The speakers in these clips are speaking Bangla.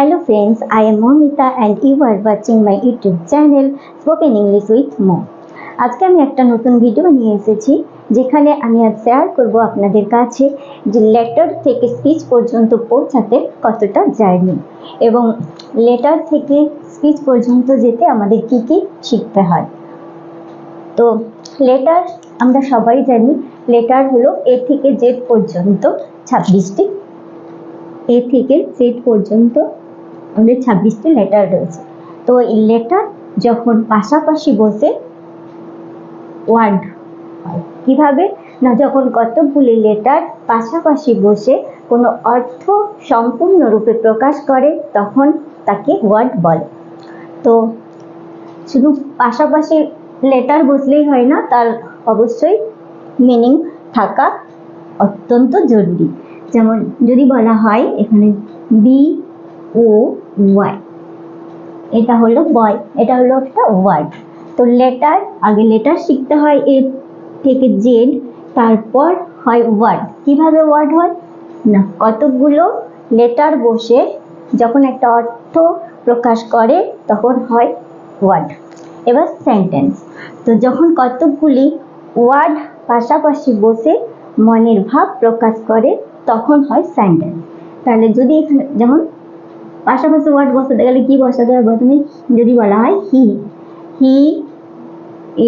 Hello friends, I am Momita and you are watching my YouTube channel Spoken English with Mo. আজকে আমি একটা নতুন ভিডিও নিয়ে এসেছি যেখানে আমি আজ শেয়ার করব আপনাদের কাছে যে লেটার থেকে স্পিচ পর্যন্ত পৌঁছাতে কতটা জার্নি এবং লেটার থেকে স্পিচ পর্যন্ত যেতে আমাদের কি কি শিখতে হয় তো লেটার আমরা সবাই জানি লেটার হলো এ থেকে জেড পর্যন্ত ছাব্বিশটি এ থেকে জেড পর্যন্ত আমাদের ছাব্বিশটি লেটার রয়েছে। তো এই লেটার যখন পাশাপাশি বসে ওয়ার্ড হয়, কীভাবে? না, যখন কতকগুলি লেটার পাশাপাশি বসে কোনো অর্থ সম্পূর্ণরূপে প্রকাশ করে, তখন তাকে ওয়ার্ড বলে। তো শুধু পাশাপাশি লেটার বসলেই হয় না, তার অবশ্যই মিনিং থাকা অত্যন্ত জরুরি। যেমন যদি বলা হয়, এখানে বি ও ওয়াই। এটা হলো বয়, এটা হলো একটা ওয়ার্ড। তো লেটার আগে লেটার শিখতে হয় এ থেকে জেড, তারপর হয় ওয়ার্ড। কীভাবে ওয়ার্ড হয়? না, কতগুলো লেটার বসে যখন একটা অর্থ প্রকাশ করে, তখন হয় ওয়ার্ড। এবার সেন্টেন্স তো যখন কতকগুলি ওয়ার্ড পাশাপাশি বসে মনের ভাব প্রকাশ করে, তখন হয় সেন্টেন্স তাহলে যদি এখানে, যেমন পাশাপাশি ওয়ার্ড বসাতে গেলে কি বসাতে হবে প্রথমে যদি বলা হয় হি হি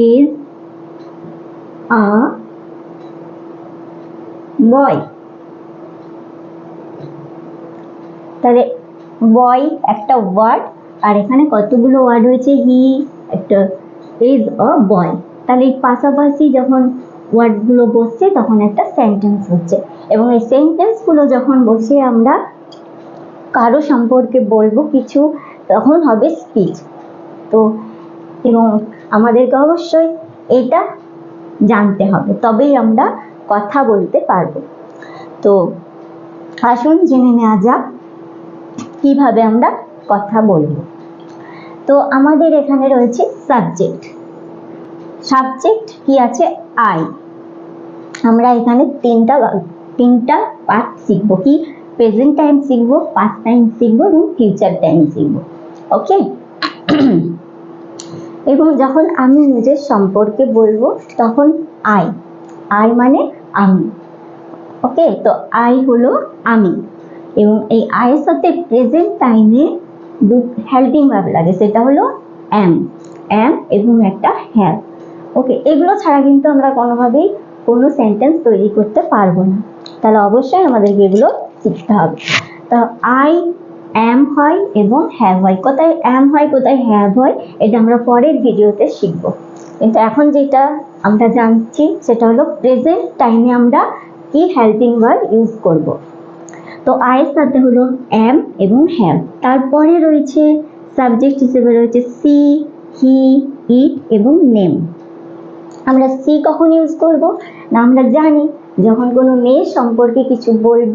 ইজ আ বয় তাহলে বয় একটা ওয়ার্ড আর এখানে কতগুলো ওয়ার্ড হয়েছে হি একটা ইজ আ বয় তাহলে এই পাশাপাশি যখন ওয়ার্ডগুলো বসছে, তখন একটা সেন্টেন্স হচ্ছে। এবং এই সেন্টেন্সগুলো যখন বসে আমরা কারও সম্পর্কে বলব কিছু, তখন হবে স্পিচ তো, এবং আমাদেরকে অবশ্যই এটা জানতে হবে, তবেই আমরা কথা বলতে পারব। তো, আসুন জেনে নেওয়া যাক কীভাবে আমরা কথা বলব। তো, আমাদের এখানে রয়েছে সাবজেক্ট সাবজেক্ট কি আছে? আই আমরা এখানে তিনটা তিনটা পার্ট শিখব। কি? প্রেজেন্ট টাইম শিখব পাস্ট টাইম শিখব এবং ফিউচার টাইম শিখব ওকে এবং যখন আমি নিজের সম্পর্কে বলব, তখন আই আই মানে আমি। ওকে তো আই হলো আমি। এবং এই আয়ের সাথে প্রেজেন্ট টাইমে দু হেল্পিং ভাব লাগে। সেটা হলো অ্যাম অ্যাম এবং একটা হ্যাভ ওকে এগুলো ছাড়া কিন্তু আমরা কোনোভাবেই কোনো সেন্টেন্স তৈরি করতে পারব না। তাহলে অবশ্যই আমাদেরকে এগুলো শিখতে হবে। তো আই অ্যাম হয় এবং হ্যাভ হয়। কোথায় অ্যাম হয়, কোথায় হ্যাভ হয়, এটা আমরা পরের ভিডিওতে শিখব। কিন্তু এখন যেটা আমরা জানছি, সেটা হলো প্রেজেন্ট টাইমে আমরা কি হেল্পিং ভার্ব ইউজ করব। তো আয়ের সাথে হলো অ্যাম এবং হ্যাভ তারপরে রয়েছে সাবজেক্ট হিসেবে রয়েছে সি হি ইট এবং নেম আমরা সি কখন ইউজ করব? না, আমরা জানি। যখন কোনো মেয়ের সম্পর্কে কিছু বলব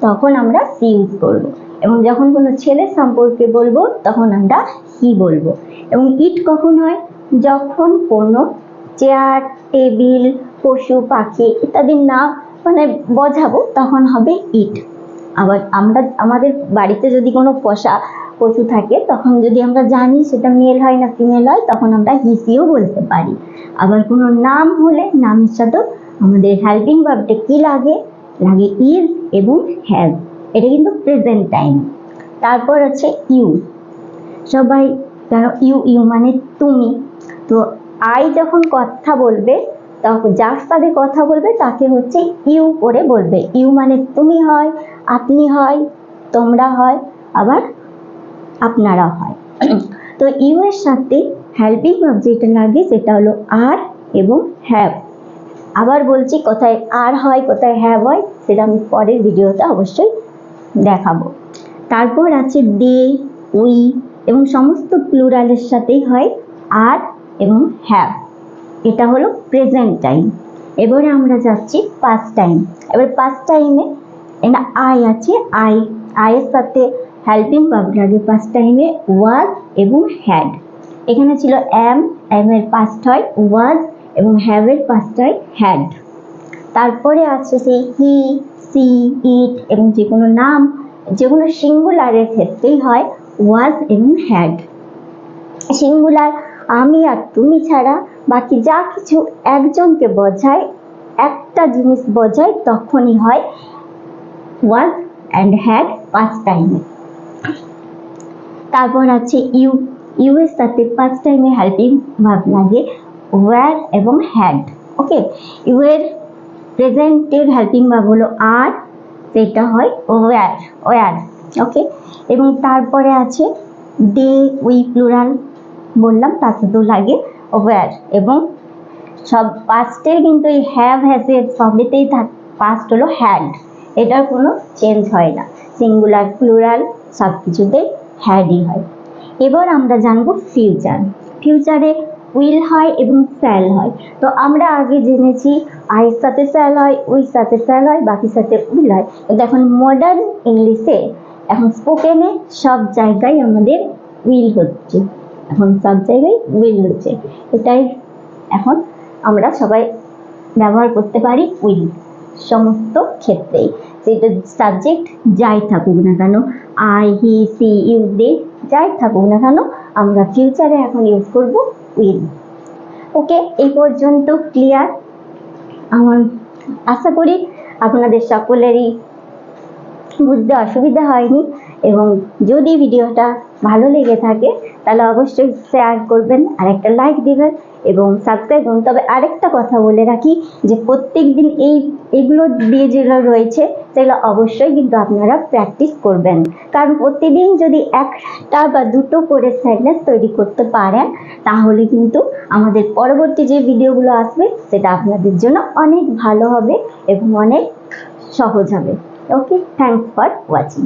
তখন আমরা সি ইউজ করব। এবং যখন কোনো ছেলের সম্পর্কে বলব, তখন আমরা হি বলব। এবং ইট কখন হয়? যখন কোনো চেয়ার টেবিল পশু, পাখি ইত্যাদির নাম মানে বোঝাবো, তখন হবে ইট আবার আমরা, আমাদের বাড়িতে যদি কোনো পোষা পশু থাকে, তখন যদি আমরা জানি সেটা মেল হয় না ফিমেল হয়, তখন আমরা হিসিও বলতে পারি। আবার কোনো নাম হলে, নামের সাথে আমাদের হেল্পিং ভাবটা কি লাগে? লাগে ইজ এবং হ্যাভ এটা কিন্তু প্রেজেন্ট টাইম তারপর হচ্ছে ইউ সবাই জানো ইউ ইউ মানে তুমি। তো আই যখন কথা বলবে তখন যার সাথে কথা বলবে, তাকে হচ্ছে ইউ করে বলবে। ইউ মানে তুমি হয়, আপনি হয়, তোমরা হয়, আবার আপনারা হয়। তো ইউ এর সাথে হেল্পিং যেটা লাগে, সেটা হলো আর এবং হ্যাভ আবার বলছি, কোথায় আর হয়, কোথায় হ্যাভ হয় সেটা আমি পরের ভিডিওতে অবশ্যই দেখাবো। তারপর আছে দে, উই এবং সমস্ত প্লুরালের সাথেই হয় আর এবং হ্যাভ এটা হলো প্রেজেন্ট টাইম এবারে আমরা যাচ্ছি পাস্ট টাইম এবার পাস্ট টাইমে এটা আই আছে আই আয়ের সাথে হেল্পিং ভাব লাগে পাস্ট টাইমে ওয়াজ এবং হ্যাড এখানে ছিল অ্যাম অ্যামের পাস্ট হয় ওয়াজ এবং হ্যাভের পাস্ট হয় হ্যাড তারপরে আছে সেই হি, সি, ইট এবং যে কোনো নাম যেগুলো সিঙ্গুলারের ক্ষেত্রেই হয় ওয়াজ এবং হ্যাড সিঙ্গুলার, আমি আর তুমি ছাড়া বাকি যা কিছু একজনকে বোঝায়, একটা জিনিস বোঝায়, তখনই হয় ওয়াজ অ্যান্ড হ্যাড পাঁচ টাইমে তারপর আছে ইউ ইউ এর সাথে পাঁচ টাইমে হেল্পিং ভাব লাগে ওয়ার এবং হ্যাড ওকে ইউ এর প্রেজেন্টের হেল্পিং ভাব হলো আর সেটা হয় ওয়ার ওয়ার ওকে এবং তারপরে আছে দে উই প্লুরাল বললাম তার সাথেও লাগে ওয়ার এবং সব পাস্টের কিন্তু এই হ্যাভ হ্যাজের সবেতেই পাস্ট হলো হ্যাড এটার কোনো চেঞ্জ হয় না সিঙ্গুলার প্লুরাল সব কিছুতেই হ্যাডই হয়। এবার আমরা জানব ফিউচার ফিউচারে উইল হয় এবং স্যাল হয়। তো আমরা আগে জেনেছি আইয়ের সাথে স্যাল হয় উই সাথে স্যাল হয়, বাকি সাথে উইল হয়। কিন্তু এখন মডার্ন ইংলিশে এখন স্পোকেনে সব জায়গায় আমাদের উইল হচ্ছে। এখন সব জায়গায় উইল হচ্ছে। এটাই এখন আমরা সবাই ব্যবহার করতে পারি উইল সমস্ত ক্ষেত্রেই। সেটা সাবজেক্ট যাই থাকুক না কেন, I, he, she, you, they, যাই থাকুক না কেন আমরা ফিউচারে এখন ইউজ করব উইল ওকে এই পর্যন্ত ক্লিয়ার আমার আশা করি আপনাদের সকলেরই বুঝতে অসুবিধা হয়নি। এবং যদি ভিডিওটা ভালো লেগে থাকে, তাহলে অবশ্যই শেয়ার করবেন আর একটা লাইক দেবেন এবং সাবস্ক্রাইব করুন। তবে আরেকটা কথা বলে রাখি যে প্রত্যেক দিন এই, এগুলো দিয়ে যেগুলো রয়েছে, সেগুলো অবশ্যই কিন্তু আপনারা প্র্যাকটিস করবেন। কারণ প্রতিদিন যদি একটা বা দুটো করে সেন্টেন্স তৈরি করতে পারেন, তাহলে কিন্তু আমাদের পরবর্তী যে ভিডিওগুলো আসবে, সেটা আপনাদের জন্য অনেক ভালো হবে এবং অনেক সহজ হবে। Okay thanks for watching